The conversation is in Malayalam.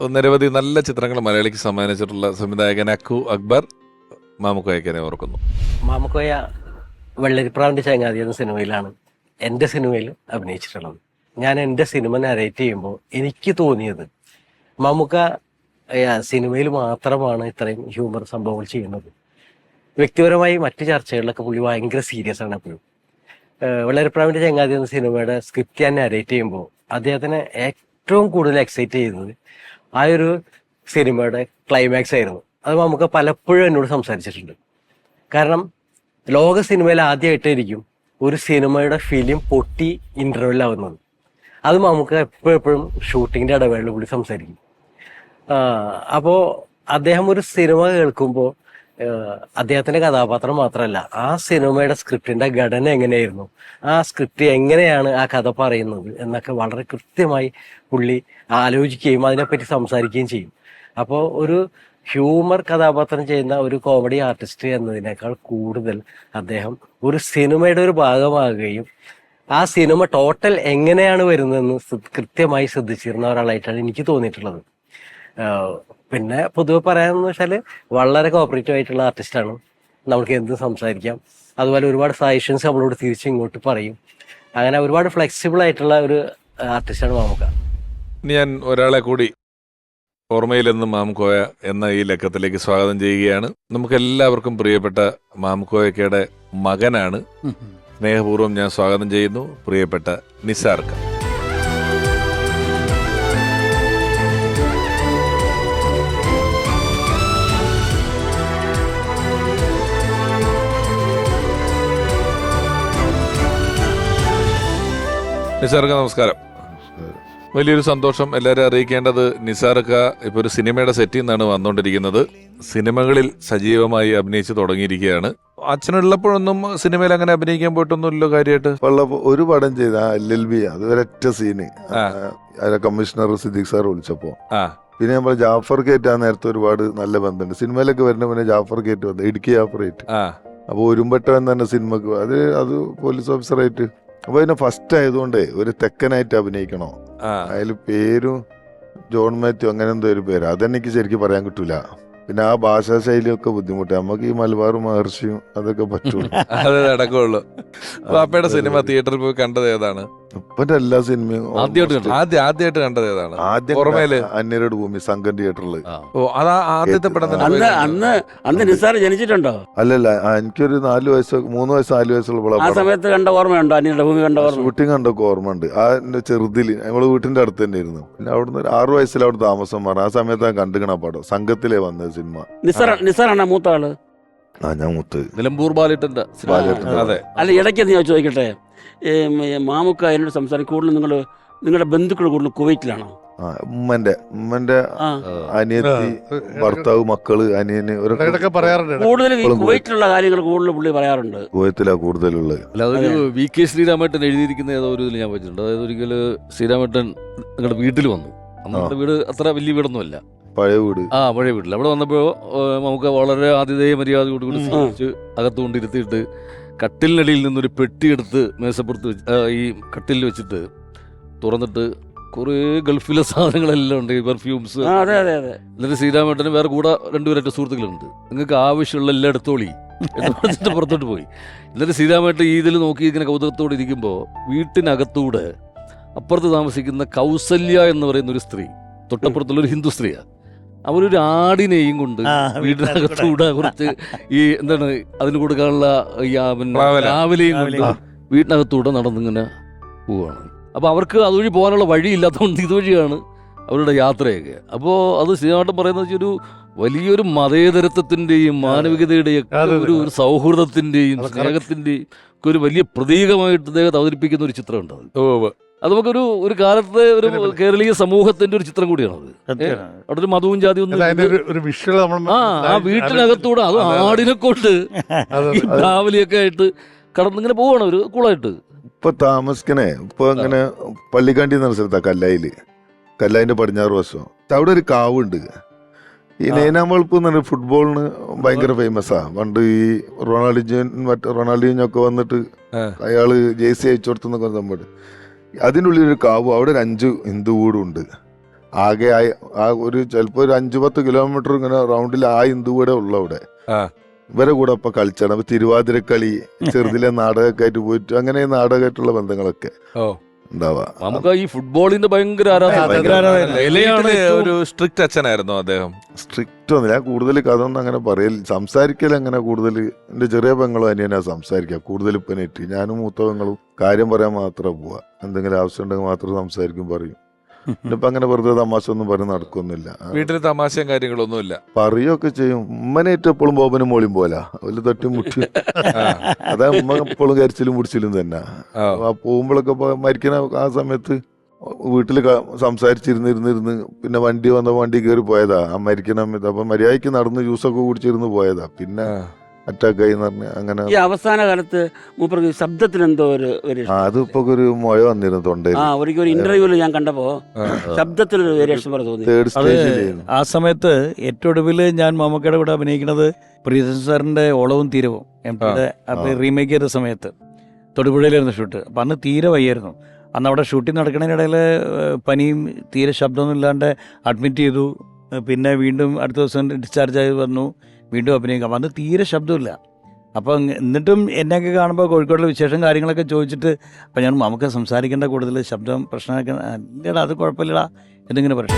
നിരവധി നല്ല ചിത്രങ്ങൾ മലയാളിക്ക് സമ്മാനിച്ചിട്ടുള്ള സംവിധായകൻ അക്കു അക്ബർ മാമുക്കോയക്കനെ ഓർക്കുന്നു. മാമുക്കോയ വെള്ളരിപ്രാവിന്റെ ചങ്ങാതി എന്ന സിനിമയിലാണ് എന്റെ സിനിമയിൽ അഭിനയിച്ചിട്ടുള്ളത്. ഞാൻ എന്റെ സിനിമ നരേറ്റ് ചെയ്യുമ്പോൾ എനിക്ക് തോന്നിയത് മമുക്ക സിനിമയിൽ മാത്രമാണ് ഇത്രയും ഹ്യൂമർ സംഭവങ്ങൾ ചെയ്യുന്നത്. വ്യക്തിപരമായി മറ്റ് ചർച്ചകളിലൊക്കെ പുള്ളി ഭയങ്കര സീരിയസ് ആണ് എപ്പോഴും. ഏഹ്, വെള്ളരിപ്രാവിന്റെ ചങ്ങാതി എന്ന സിനിമയുടെ സ്ക്രിപ്റ്റ് ഞാൻ നരേറ്റ് ചെയ്യുമ്പോൾ അദ്ദേഹത്തിനെ ഏറ്റവും കൂടുതൽ എക്സൈറ്റ് ചെയ്യുന്നത് ആ ഒരു സിനിമയുടെ ക്ലൈമാക്സ് ആയിരുന്നു. അത് നമുക്ക് പലപ്പോഴും എന്നോട് സംസാരിച്ചിട്ടുണ്ട്. കാരണം ലോക സിനിമയിൽ ആദ്യമായിട്ടായിരിക്കും ഒരു സിനിമയുടെ ഫിലിം പൊട്ടി ഇന്റർവെൽ ആവുന്നത്. അത് നമുക്ക് എപ്പോഴും എപ്പോഴും ഷൂട്ടിങ്ങിന്റെ ഇടവേളയിൽ കൂടി സംസാരിക്കും. അപ്പോൾ അദ്ദേഹം ഒരു സിനിമ കേൾക്കുമ്പോൾ അദ്ദേഹത്തിന്റെ കഥാപാത്രം മാത്രമല്ല ആ സിനിമയുടെ സ്ക്രിപ്റ്റിന്റെ ഘടന എങ്ങനെയായിരുന്നു? ആ സ്ക്രിപ്റ്റ് എങ്ങനെയാണ് ആ കഥ പറയുന്നത് എന്നൊക്കെ വളരെ കൃത്യമായി പുള്ളി ആലോചിക്കുകയും അതിനെപ്പറ്റി സംസാരിക്കുകയും ചെയ്യും. അപ്പോൾ ഒരു ഹ്യൂമർ കഥാപാത്രം ചെയ്യുന്ന ഒരു കോമഡി ആർട്ടിസ്റ്റ് എന്നതിനേക്കാൾ കൂടുതൽ അദ്ദേഹം ഒരു സിനിമയുടെ ഒരു ഭാഗമാകുകയും ആ സിനിമ ടോട്ടൽ എങ്ങനെയാണ് വരുന്നതെന്ന് കൃത്യമായി ശ്രദ്ധിച്ചിരുന്ന ഒരാളായിട്ടാണ് എനിക്ക് തോന്നിയിട്ടുള്ളത്. പിന്നെ പൊതുവെ പറയാന്ന് വെച്ചാൽ വളരെ കോപ്പറേറ്റീവ് ആയിട്ടുള്ള ആർട്ടിസ്റ്റാണ് നമുക്ക് എന്ത് സംസാരിക്കാം. അതുപോലെ ഒരുപാട് സജഷൻസ് നമ്മളോട് തിരിച്ച് ഇങ്ങോട്ട് പറയും. അങ്ങനെ ഒരുപാട് ഫ്ലെക്സിബിൾ ആയിട്ടുള്ള ഒരു ആർട്ടിസ്റ്റാണ് മാമുക്ക. ഞാൻ ഒരാളെ കൂടി ഓർമ്മയിൽ നിന്ന് മാംകോയ എന്ന ഈ ലക്കത്തിലേക്ക് സ്വാഗതം ചെയ്യുകയാണ്. നമുക്ക് എല്ലാവർക്കും പ്രിയപ്പെട്ട മാംകോയക്കയുടെ മകനാണ്. സ്നേഹപൂർവം ഞാൻ സ്വാഗതം ചെയ്യുന്നു. പ്രിയപ്പെട്ട നിസാർക്ക്. നിസാർക്ക് നമസ്കാരം. വലിയൊരു സന്തോഷം എല്ലാവരും അറിയിക്കേണ്ടത് നിസാർക്ക ഇപ്പോൾ ഒരു സിനിമയുടെ സെറ്റിൽ നിന്നാണ് വന്നുകൊണ്ടിരിക്കുന്നത്. സിനിമകളിൽ സജീവമായി അഭിനയിച്ച് തുടങ്ങിയിരിക്കുകയാണ്. അച്ഛനുള്ളപ്പോഴൊന്നും സിനിമയിൽ അങ്ങനെ അഭിനയിക്കാൻ പോയിട്ടൊന്നുമില്ലല്ലോ കാര്യമായിട്ട്? ഉള്ള ഒരു പടം ചെയ്ത എൽ എൽ ബി അത് ഒരൊറ്റ സീന് ആ. കമ്മീഷണർ സിദ്ദിഖ് സാർ വിളിച്ചപ്പോ. പിന്നെ നമ്മൾ ജാഫർ കേറ്റ് ആ നേരത്തെ ഒരുപാട് നല്ല ബന്ധമുണ്ട്. സിനിമയിലൊക്കെ വരുന്ന പിന്നെ ജാഫർ കേറ്റ് വന്നു ഇടുക്കി ജാഫർ കേറ്റ്. അപ്പോൾ ഒരുമ്പട്ടം എന്ന് തന്നെ സിനിമക്ക് അത് അത് പോലീസ് ഓഫീസറായിട്ട് അപ്പോൾ അതിന് ഫസ്റ്റ് ആയതുകൊണ്ട് ഒരു തെക്കനായിട്ട് അഭിനയിക്കണോ? അതിൽ പേരും ജോൺ മാത്യു അങ്ങനെ എന്തോ ഒരു പേര്. അതെനിക്ക് ശരിക്കും പറയാൻ കിട്ടൂല. പിന്നെ ആ ഭാഷാ ശൈലിയൊക്കെ ബുദ്ധിമുട്ട്. നമുക്ക് ഈ മലബാർ മഹർഷിയും അതൊക്കെ പറ്റുള്ളൂ അതേ നടക്കുള്ളൂ പാപ്പയുടെ സിനിമ തിയേറ്ററിൽ പോയി കണ്ടത് ഏതാണ്? ഇപ്പത്തെ എല്ലാ സിനിമയും ആദ്യമായിട്ട് ആദ്യം ആദ്യമായിട്ട് കണ്ടത് ഏതാണ്? ആദ്യം ഓർമ്മയിൽ? അന്യരുടെ ഭൂമി സംഘം തിയേറ്ററിൽ ഓ അതാ ആദ്യത്തെ പടം അന്ന്. അന്ന് അന്ന് നിസ്സാർ ജനിച്ചിട്ടുണ്ടോ? അല്ലല്ല ആ, എനിക്കൊരു നാല് വയസ്സ് മൂന്ന് വയസ്സ് നാല് വയസ്സുള്ള ആ സമയത്ത് കണ്ട ഓർമ്മയുണ്ടോ? അനിയുടെ ഭൂമി കണ്ട ഓർമ്മ? ഷൂട്ടിംഗ് കണ്ടൊക്കെ ഓർമ്മയുണ്ട്. ആ എന്റെ ചെറുതിൽ ഞങ്ങൾ വീട്ടിന്റെ അടുത്ത് തന്നെ ആയിരുന്നു പിന്നെ അവിടുന്ന് ഒരു ആറു വയസ്സിൽ അവിടെ താമസം മാറി. ആ സമയത്ത് ഞാൻ കണ്ടുകണ പടം. സംഘത്തിലേ വന്നത് സിനിമ നിസ്സാർ നിസ്സാറാണ് മൂത്ത ആൾ? ആ ഞാൻ മുത്ത്. നിലമ്പൂർ ബാലേട്ടന്റെ സിനിമ. അതെ. അല്ല ഇടയ്ക്ക് ഞാൻ ചോദിക്കട്ടെ? മാമുക്ക എന്നോട് സംസാരിക്കും. കൂടുതൽ നിങ്ങൾ നിങ്ങളുടെ ബന്ധുക്കൾ കൂടുതൽ കുവൈറ്റിലാണോ? ഉമ്മന്റെ ഉമ്മന്റെ അനിയത്തി ഭർത്താവ് മക്കൾ അനിയന് കൂടുതൽ കുവൈറ്റിലുള്ള കാര്യങ്ങൾ കൂടുതൽ പുള്ളി പറയാറുണ്ട്. കുവൈത്തിലാ കൂടുതലുള്ളത്. അല്ല വി കെ ശ്രീരാമേട്ടൻ എഴുതിയിരിക്കുന്ന ഏതോ ഒരു ഇതിൽ ഞാൻ വെച്ചിട്ടുണ്ട് അതായത് ഒരിക്കൽ ശ്രീരാമേട്ടൻ നിങ്ങളുടെ വീട്ടിൽ വന്നു. നമ്മുടെ വീട് അത്ര വലിയ വീടൊന്നുമല്ല. പഴയ വീട്. ആ പഴയ വീട്ടിൽ അവിടെ വന്നപ്പോൾ നമുക്ക് വളരെ ആതിഥേയ മര്യാദയോട് കൂടി കട്ടിലിനടിയിൽ നിന്നൊരു പെട്ടിയെടുത്ത് മേശപ്പുറത്ത് വെച്ച് ഈ കട്ടിലിൽ വെച്ചിട്ട് തുറന്നിട്ട് കുറേ ഗൾഫിലെ സാധനങ്ങളെല്ലാം ഉണ്ട് പെർഫ്യൂംസ് എന്നിട്ട് ശ്രീരാമേട്ടന് വേറെ കൂടെ രണ്ടുപേരൊറ്റ സുഹൃത്തുക്കളുണ്ട്. നിങ്ങൾക്ക് ആവശ്യമുള്ള എല്ലാം എടുത്തോളി എന്ന് പറഞ്ഞിട്ട് പുറത്തോട്ട് പോയി. എന്നിട്ട് ശ്രീരാമേട്ടൻ ഈ ഇതിൽ നോക്കി ഇങ്ങനെ കൗതുകത്തോടെ ഇരിക്കുമ്പോൾ വീട്ടിനകത്തൂടെ അപ്പുറത്ത് താമസിക്കുന്ന കൗസല്യ എന്ന് പറയുന്ന ഒരു സ്ത്രീ തൊട്ടപ്പുറത്തുള്ള ഒരു ഹിന്ദു സ്ത്രീയാണ് അവരൊരു ആടിനെയും കൊണ്ട് വീടിനകത്തൂടെ കുറച്ച് ഈ എന്താണ് അതിന് കൊടുക്കാനുള്ള ഈ രാവിലെയും കൊണ്ട് വീടിനകത്തൂടെ വീട്ടിനകത്തൂടെ നടന്നിങ്ങനെ പോവാണ്. അപ്പോൾ അവർക്ക് അതുവഴി പോകാനുള്ള വഴിയില്ലാത്തതുകൊണ്ട് ഇതുവഴിയാണ് അവരുടെ യാത്രയൊക്കെ. അപ്പോൾ അത് ശ്രീനാട്ടം പറയുന്നത് വെച്ചൊരു ഒരു വലിയൊരു മതേതരത്വത്തിന്റെയും മാനവികതയുടെയും. ഒരു ഒരു സ്നേഹത്തിന്റെയും ഒക്കെ ഒരു വലിയ പ്രതീകമായിട്ട് അദ്ദേഹത്തെ അവതരിപ്പിക്കുന്ന ഒരു ചിത്രമുണ്ട് അത്. അത് നമുക്കൊരു ഒരു കാലത്തെ ഒരു. കേരളീയ സമൂഹത്തിന്റെ ഒരു ചിത്രം കൂടിയാണ് അത്. അവിടെ ഒരു മതവും ജാതി ഒന്നും ആ ആ വീട്ടിനകത്തൂടെ അത്. ആടിനെ കൊണ്ട് ഈ രാവിലെയൊക്കെ ആയിട്ട് കടന്നിങ്ങനെ പോവാണ് ഒരു കൂളായിട്ട്. ഇപ്പൊ താമസിക്കണേ ഇപ്പൊ അങ്ങനെ പള്ളിക്കാണ്ടി എന്ന സ്ഥലത്താ കല്ലായിൽ. കല്ലായിന്റെ പടിഞ്ഞാറ് വശം. അവിടെ ഒരു കാവുണ്ട്. ഈ നെയ്നാമ്പൾപ്പ് എന്ന് പറഞ്ഞ ഫുട്ബോളിന് ഭയങ്കര ഫേമസാ. പണ്ട് ഈ റൊണാൾഡിജോ മറ്റേ റൊണാൾഡിനോ ഒക്കെ വന്നിട്ട് അയാൾ ജേഴ്സി അയച്ചു കൊടുത്തെന്നൊക്കെ സംഭവം അതിനുള്ളിൽ ഒരു കാവ് അവിടെ ഒരു അഞ്ച് ഹിന്ദു വീടും ഉണ്ട് ആകെ ആ- ആ ഒരു ചിലപ്പോ ഒരു അഞ്ചു പത്ത് കിലോമീറ്റർ ഇങ്ങനെ റൗണ്ടിൽ ആ ഹിന്ദു വീടെ ഉള്ള അവിടെ. ഇവരെ കൂടെ ഇപ്പൊ കളിച്ചാണ്. അപ്പൊ തിരുവാതിരക്കളി ചെറുതിലെ നാടകമൊക്കെ ആയിട്ട് പോയിട്ട് അങ്ങനെ നാടകമായിട്ടുള്ള ബന്ധങ്ങളൊക്കെ. നമുക്ക് ഈ ഫുട്ബോളിന്റെ ഭയങ്കര ആരാധന. ഭയങ്കര ആരാധന. ഇലയാണ് ഒരു സ്ട്രിക്റ്റ് അച്ഛനായിരുന്നു അദ്ദേഹം. സ്ട്രിക്റ്റ് ഒന്നും ഞാൻ കൂടുതൽ കഥ ഒന്നും അങ്ങനെ പറയില്ല സംസാരിക്കൽ അങ്ങനെ കൂടുതൽ എന്റെ ചെറിയ പെങ്ങളും അനിയനാ സംസാരിക്കുക. കൂടുതൽ ഇപ്പൊ നെറ്റ് ഞാനും മൂത്ത പെങ്ങളും കാര്യം പറയാൻ മാത്രമേ പോവാ എന്തെങ്കിലും ആവശ്യം ഉണ്ടെങ്കിൽ മാത്രം സംസാരിക്കും പറയും. ഇന്നിപ്പോ അങ്ങനെ വെറുതെ തമാശ ഒന്നും പറഞ്ഞ് നടക്കൊന്നുമില്ല വീട്ടിൽ തമാശയും കാര്യങ്ങളൊന്നുമില്ല. പറയുകയൊക്കെ ചെയ്യും. ഉമ്മനേറ്റ് എപ്പോഴും ബോബനും മോളിയും പോലാ. വലിയ തൊട്ടും മുട്ടി. അതാ ഉമ്മ എപ്പോഴും കരിച്ചിലും മുടിച്ചിലും തന്നെ. ആ. പോകുമ്പോഴൊക്കെ ഇപ്പൊ മരിക്കണ ആ സമയത്ത് വീട്ടിൽ സംസാരിച്ചിരുന്നിരുന്നിരുന്ന് പിന്നെ വണ്ടി വന്ന വണ്ടി കയറി പോയതാ. ആ മരിക്കണ സമയത്ത്. അപ്പൊ മര്യാദയ്ക്ക് നടന്ന് ജ്യൂസൊക്കെ കുടിച്ചിരുന്ന് പോയതാ. പിന്നെ. അറ്റാക്ക് ആയി പറഞ്ഞ് അങ്ങനെ ഈ അവസാന കാലത്ത് മൂപ്പർക്ക് ശബ്ദത്തിന് എന്തോ ഒരു ഒരു ആ അതിപ്പോ ഒരു മുഴ വന്നിരുന്നു തൊണ്ടയിൽ. ആ ഒരിക്കൽ ഒരു ഇന്റർവ്യൂവിൽ ഞാൻ കണ്ടപ്പോ ശബ്ദത്തിൽ ഒരു വേരിയേഷൻ പോലെ തോന്നി. തേർഡ് സ്റ്റേജിൽ ആ സമയത്ത് ഏറ്റവും ഒടുവിൽ ഞാൻ മമ്മക്കയുടെ കൂടെ അഭിനയിക്കുന്നത് പ്രിയദർശൻ സാറിന്റെ ഓളവും തീരവും എം റീമേക്ക് ചെയ്ത സമയത്ത്. തൊടുപുഴയിലായിരുന്നു ഷൂട്ട്. അപ്പം അന്ന് തീരെ വയ്യായിരുന്നു. അന്ന് അവിടെ ഷൂട്ടിംഗ് നടക്കുന്നതിനിടയിൽ പനിയും തീരെ ശബ്ദമൊന്നും ഇല്ലാണ്ട് അഡ്മിറ്റ് ചെയ്തു. പിന്നെ വീണ്ടും അടുത്ത ദിവസം ഡിസ്ചാർജ് ആയി വന്നു. വീണ്ടും അഭിനയിക്കാം. അന്ന് തീരെ ശബ്ദമില്ല. അപ്പം എന്നിട്ടും എന്നെയൊക്കെ കാണുമ്പോൾ കോഴിക്കോടിലെ വിശേഷം കാര്യങ്ങളൊക്കെ ചോദിച്ചിട്ട് അപ്പം ഞാൻ നമുക്ക് സംസാരിക്കേണ്ട കൂടുതൽ ശബ്ദം പ്രശ്നമൊക്കെ ഇല്ലടാ അത് കുഴപ്പമില്ലടാ എന്നിങ്ങനെ പറയും.